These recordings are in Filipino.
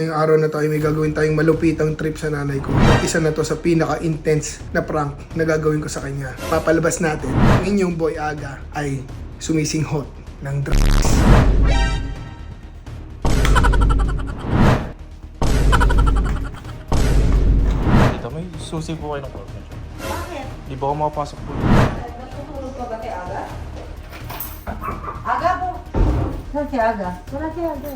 Ngayong araw na to ay may gagawin tayong malupitang trip sa nanay ko. Isa na to sa pinaka-intense na prank na gagawin ko sa kanya. Papalabas natin, ang inyong boy Aga ay sumisinghot ng drugs. Dito, may susi po kayo ng. Bakit? Di ba ako makapasok po? Natutulog ka ba kay Aga? Aga po. Saan si Aga? Wala si Aga.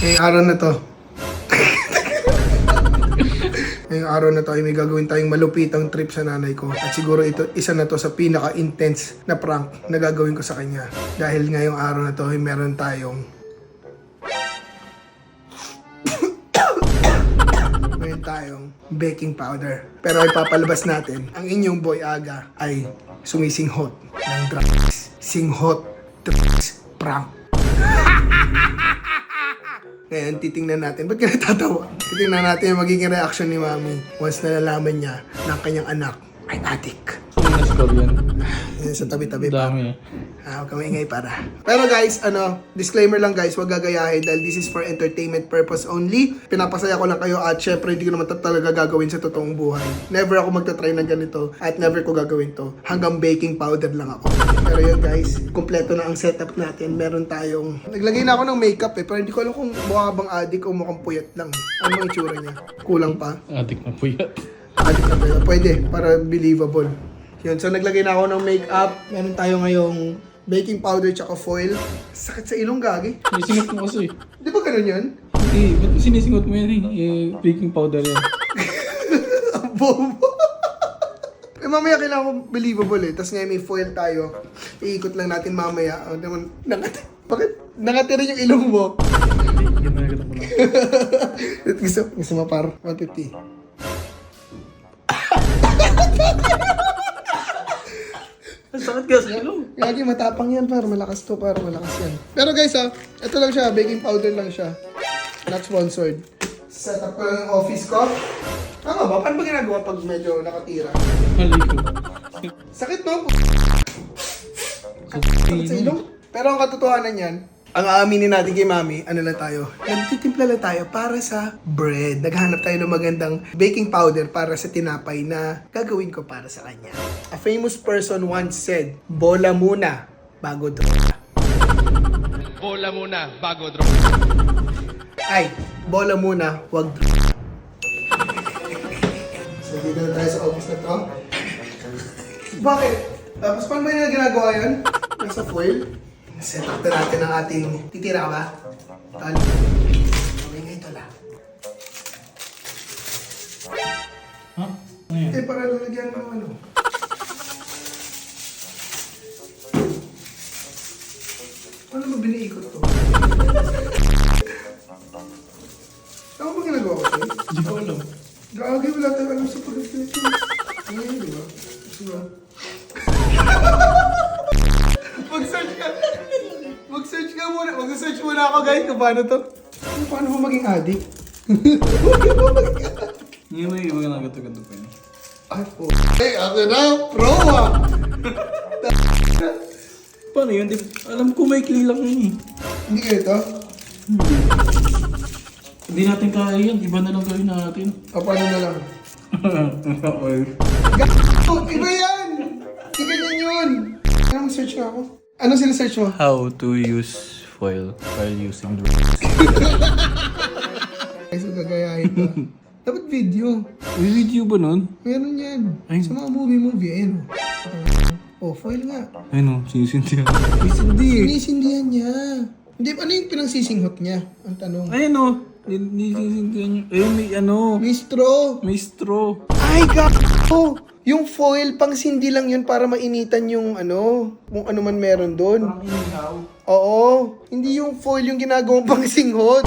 Ngayong araw na to. Ngayong araw na to ay may gagawin tayong malupitang trip sa nanay ko. At siguro ito, isa na to sa pinaka-intense na prank na gagawin ko sa kanya. Dahil ngayong araw na to ay meron tayong meron tayong baking powder. Pero ay papalabas natin, ang inyong boy Aga ay sumisinghot ng drugs. Singhot drugs prank. Ngayon, titingnan natin. Ba't ka natatawa? Titingnan natin yung magiging reaction ni Mami once nalalaman niya na ang kanyang anak ay addict. Na-score yan. Sa tabi-tabi pa. Dami. Ah, huwag ka maingay para. Pero guys, ano, disclaimer lang guys, huwag gagayahin dahil this is for entertainment purpose only. Pinapasaya ko lang kayo at syempre hindi ko naman talaga gagawin sa totoong buhay. Never ako magta-try ng ganito at never ko gagawin to. Hanggang baking powder lang ako. Pero yun guys, kumpleto na ang setup natin. Meron tayong... Naglagay na ako ng makeup eh, pero hindi ko alam kung mukha bang addict o mukhang puyat lang. Ano ang itsura niya? Kulang pa? Adik na po yan. Adik na pala. Pwede, para believable. Yun, so naglagay na ako ng makeup. Meron tayo ngayong baking powder tsaka foil. Sakit sa ilong gagi. Sinisingot mo kasi. Di ba ganun yun? Hindi, ba't sinisingot mo yan eh? eh baking powder yan. Ang bobo. eh mamaya kailangan ko believable eh. Tapos ngayon may foil tayo. Iikot lang natin mamaya. O, naman, nangat bakit? Nakatira yung ilong mo. Yan na agad ako lang. gusto, gusto mo par? 150. Sakit ka sa ilong. Gagi, matapang yan par. Malakas to par. Malakas yan. Pero guys ah, ito lang siya. Baking powder lang siya. Not sponsored. Set up ko yung office ko. Tama ba? Paano ba ginagawa pag medyo nakatira? Sakit no? Sakit sa ilong. Pero ang katotohanan yan, ang aaminin natin kay Mami, ano lang tayo, nagtitimpla lang tayo para sa bread. Naghanap tayo ng magandang baking powder para sa tinapay na gagawin ko para sa kanya. A famous person once said, bola muna bago droga. Bola muna bago draw. Ay, bola muna, wag droga. so, dito na tayo sa office na to. Bakit? Tapos paano ba yung ginagawa yan? Nasa foil? Set up na natin ang ating... Titira ba? Talo. Okay nga ito lang. Ha? Ano yan? Eh, para lalagyan ng ano. Paano mo biniikot to? Ano ba ginagawa ko? Hindi ko alam. Gagi, wala tayong alam sa pag-finish. Ako guys kung paano to. Ano, paano mo maging addict? Hindi mo yung iba na gato-gato pa yun. Ay, po. Hey, ako na, pro ah! Paano yun? Alam ko may lang yun eh. Hindi kayo to? Hindi natin kaya yan. Iba na lang gawin natin. O, paano na lang? Gato! Iba yan! Hindi ganyan yun! Anong search ako? Ano sila search mo? How to use foil while using drugs. Ay, so gagayahin ko. Dapat video. May video ba nun? Meron yan. Ay. Sa mga movie-movie, ayun. Oh, foil nga. Ayun o, sinisintihan. Hindi. Sinisindihan niya. Hindi, ano yung pinangsisinghot niya? Ang tanong. Ayun o, sinisintihan niyo. Ayun, may ano, May straw. may straw. Ay, gago! Yung foil, pang sindi lang yun para mainitan yung ano, kung ano man meron doon. Parang inihaw. Oo, hindi yung foil yung ginagawang pang singhot.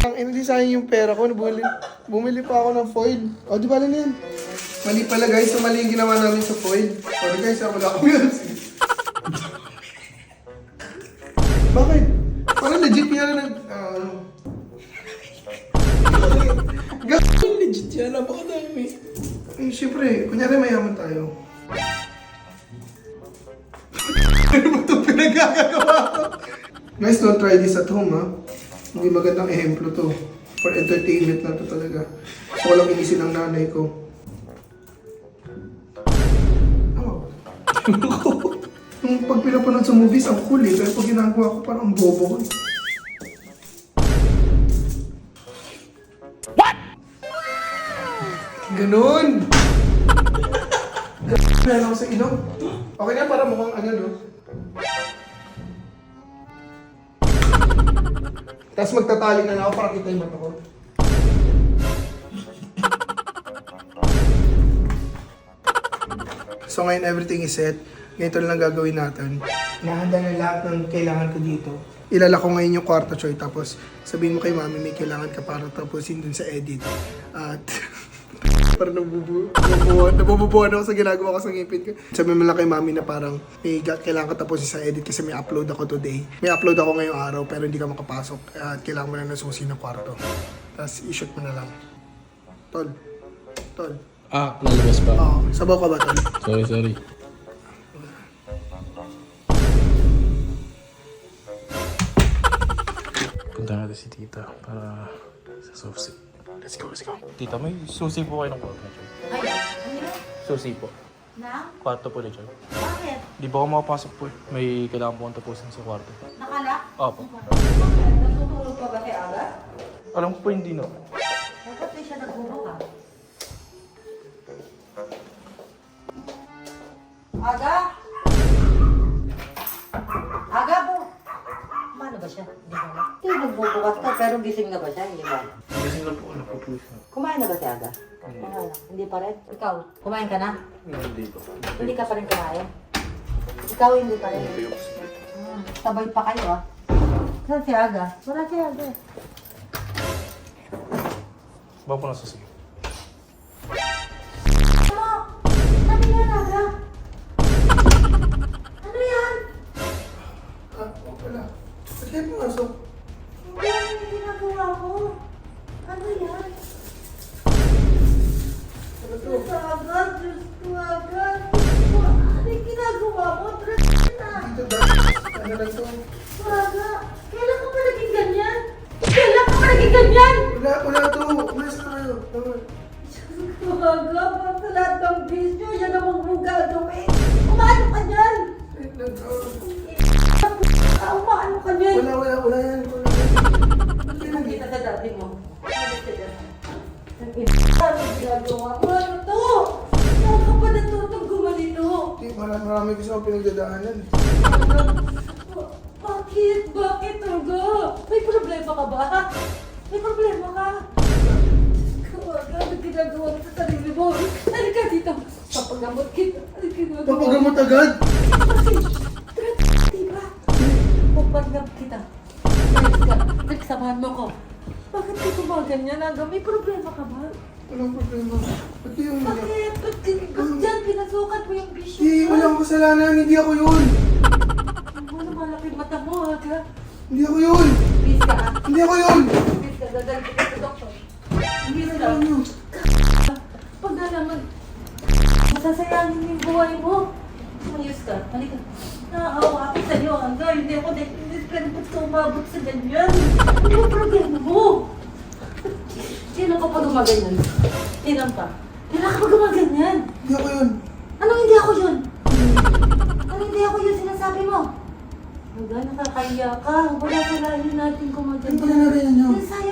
Ang ina di sayang yung pera ko, bumili, bumili pa ako ng foil. O, di ba na yan? Mali pala guys, so mali yung ginawa namin sa foil. Sorry guys, ah, wala akong yan. Bakit? Parang legit nga na nag... ah, ano. Gago! Legit yan, napakadami. Eh, syempre, kunyari mayaman tayo. Ano ba itong pinagkakagawa ko? Guys, don't try this at home, ha? Hindi magandang ehemplo to. For entertainment lang to talaga. So, walang inisin ng nanay ko. Ba? Yung pag pinapanood sa movies, ang cool eh. Pero pag ginagawa ko, parang ang bobo ko eh. What? Ganon! Meron ako sa ilong. Okay na, para mukhang ano, no? Tapos magtatali na lang ako para kita yung mata ko. So ngayon everything is set. Ganito na lang gagawin natin. Nahanda na lahat ng kailangan ko dito. Ilala ko ngayon yung kwarto, Choy. Tapos sabihin mo kay mami may kailangan ka para tapusin dun sa edit. At parang nabubu nabubuhan, nabubuhan ako sa ginagawa ko sa ngipin ko. Sabihin mo lang kay mami na parang may ga- kailangan ka tapusin sa edit kasi may upload ako today. May upload ako ngayong araw pero hindi ka makapasok at kailangan mo lang ng susi ng kwarto. Tapos i-shoot mo na lang. Tol. Tol. Ah, lalabas pa. Oo. Sabaw ka ba, Tol? Sorry, sorry. Punta natin si tita para sa susi. Let's go, let's go. Tita, may susi po kayo ng kwarto niya. Ay, ano? Susi po. Na? Kwarto po niya. Bakit? Di ba ako makapasok po eh. May kailangan po akong tapusin sa kwarto. Nakala? Opo. Natutulog pa ba kay Aga? Alam ko po hindi no. Bakit di siya nagbubuka? Aga? Aga po? Paano ba siya? Hindi ba na? Hindi, nagbubukas ka pero gising na ba siya? Hindi ba? Kasi lang po ako siya. Kumain na ba si Aga? Ano na? Hindi pa rin? Ikaw, kumain ka na? Hindi po. Hindi ka pa rin kumain? Ikaw hindi pa rin? Hmm, sabay pa kayo ah. Saan si Aga? Wala si Aga. Ba po nasa sige. Ka ganyan? Wala, wala to. Umalis na kayo. Tama. Aga, para sa lahat ng bisyo, yan ang huwag gagawin. Umaano ka Ah, Umaano ka niyan? Wala, wala, wala yan. Wala. Sa dati mo. Ang ina, ano ginagawa mo? Ano to? Saan ka pa natutong gumanito? Hindi, marami, marami gusto akong pinagdadaanan. Bakit? Bakit, Aga? May problema ka ba? May problema ka? Kawaga, ano ginagawa mo sa sarili mo? Halika dito. Papagamot kita. Ginagawa mo? Papagamot agad. Diba? Papagamot kita. Ayos ka. Nagsamahan mo ko. Bakit ka gumaganyan, Aga? May problema ka ba? Walang problema. Ba't kayo umiyak? Bakit? Ba't ba't dyan pinasukat mo yung bisyo? Hindi, wala akong kasalanan. Hindi ako yun. Ano malaki mata mo, Aga? Hindi ako yun. Please ka, ah. Hindi ako yun. Ka, dadalhin kita sa doktor. Please ka. Ano? Pag nalaman, masasayangin yung buhay mo. Umayos ka. Halika. Naaawa ako sa'yo, Aga. Hindi ako na-discipline ba't ka umabot sa ganyan? Ano yung problema mo? Sino ka pa gumaganyan? Sino pa? Sino ka pa gumaganyan? Hindi ako yun. Anong hindi ako yun? Anong hindi ako yun sinasabi mo? Aga, nakakaya ka. Wala sa layo natin Ano kumaganda. ba nangyari nyo? Sayang mo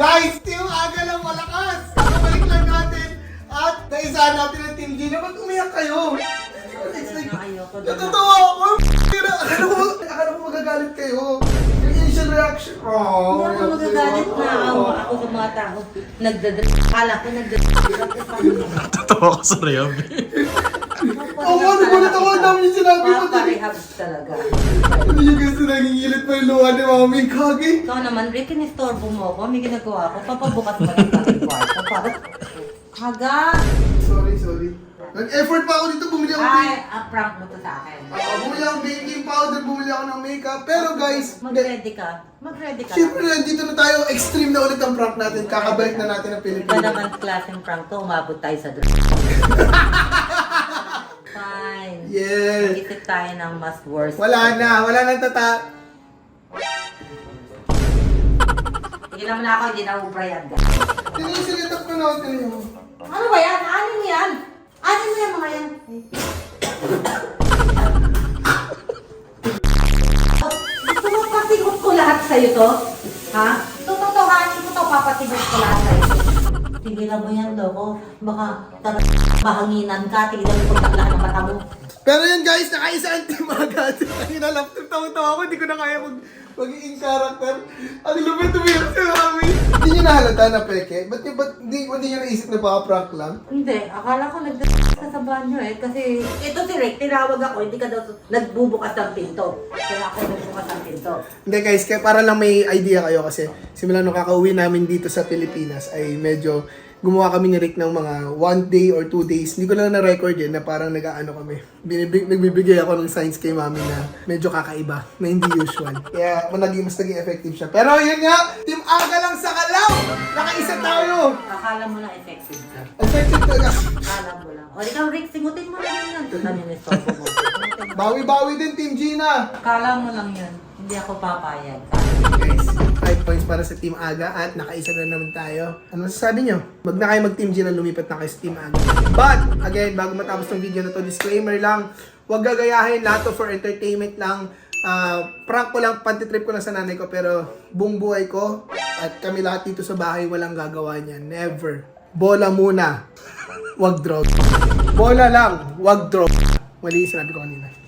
Guys, team aga lang malakas. Nakabalik lang natin. At naisahan natin ang team G. Naman umiyak kayo. It's like, Ayoko na. natutuwa ako. Akala ko, akala ko magagalit kayo. Yung initial reaction. Oh, Hindi ako magagalit na awa ako sa mga tao. Nagdadr... Kala ko nagdadr... Tatawa ko sa. Oo, oh, nagulat ako. Ang dami sinabi mo. Paparehab talaga. Hindi yung gusto nangingilit pa yung luha ni mami. Kagi. Ikaw naman, Rick, inistorbo mo ako. May ginagawa ako. Papabukas mo sa aking kwarto para Haga! Sorry, sorry. Nag-effort pa ako dito, bumili ako ng Ay, ah, prank mo to sa akin. Oo, bumili ako ng baking powder, bumili ako ng makeup. Pero guys. Mag-ready ka. Mag-ready ka. Siyempre, nandito na tayo. Extreme na ulit ang prank natin. Kakabalik na natin ang Iba Pilipinas. naman klaseng prank to, umabot tayo sa drug. Fine. Yeah. Mag-isip tayo ng mas worse. Wala na, wala nang tata. Tigilan mo na ako, hindi na ubra yan. Sigatap ko na, tingnan nyo. Ano ba yan? Anin mo yan? Anin mo yan mga yan? Gusto mo pasigot ko lahat sa'yo to? Ha? Tututuhanin ko to, papasigot ko lahat sa'yo. Tigilan mo yan, loko. Baka tara mahanginan ka, tigilan mo kung ng mata mo. Pero yun guys, nakaisa ang team agad. Ang laptop tawa-tawa ako, hindi ko na kaya mag magiging character. Ang lupit umiyak si Mami. Hindi nyo nahalata na peke? Ba't nyo, ba't hindi, hindi nyo naisip na baka prank lang? Hindi, akala ko nag ka sa banyo eh. Kasi ito si Rick, tinawag ako, hindi ka daw nagbubukas ng pinto. Kaya ako nagbukas ng pinto. Hindi guys, kaya para lang may idea kayo kasi simula nung kakauwi namin dito sa Pilipinas ay medyo gumawa kami ni Rick ng mga one day or two days. Hindi ko lang na-record yun na parang nag-ano kami. Binibig, nagbibigay ako ng signs kay mami na medyo kakaiba, na hindi usual. Kaya mas naging, mas naging effective siya. Pero yun nga, Team Aga lang sa kalaw! Nakaisa tayo! Akala mo lang effective ka. Effective talaga. Akala mo lang. O ikaw Rick, singutin mo lang yan. Mo. Singutin mo. Bawi-bawi din, Team Gina! Akala mo lang yun. Hindi ako papayag. Guys, 5 points para sa Team Aga at nakaisa na naman tayo. Ano masasabi nyo? Wag na kayo mag-Team G na lumipat na kayo sa Team Aga. But, again, bago matapos ng video na to, disclaimer lang, wag gagayahin, lahat to for entertainment lang. Ah, prank ko lang, pantitrip ko lang sa nanay ko, pero buong buhay ko at kami lahat dito sa bahay walang gagawa niyan. Never. Bola muna. Wag drug. Bola lang, wag drug. Mali sinabi ko kanina.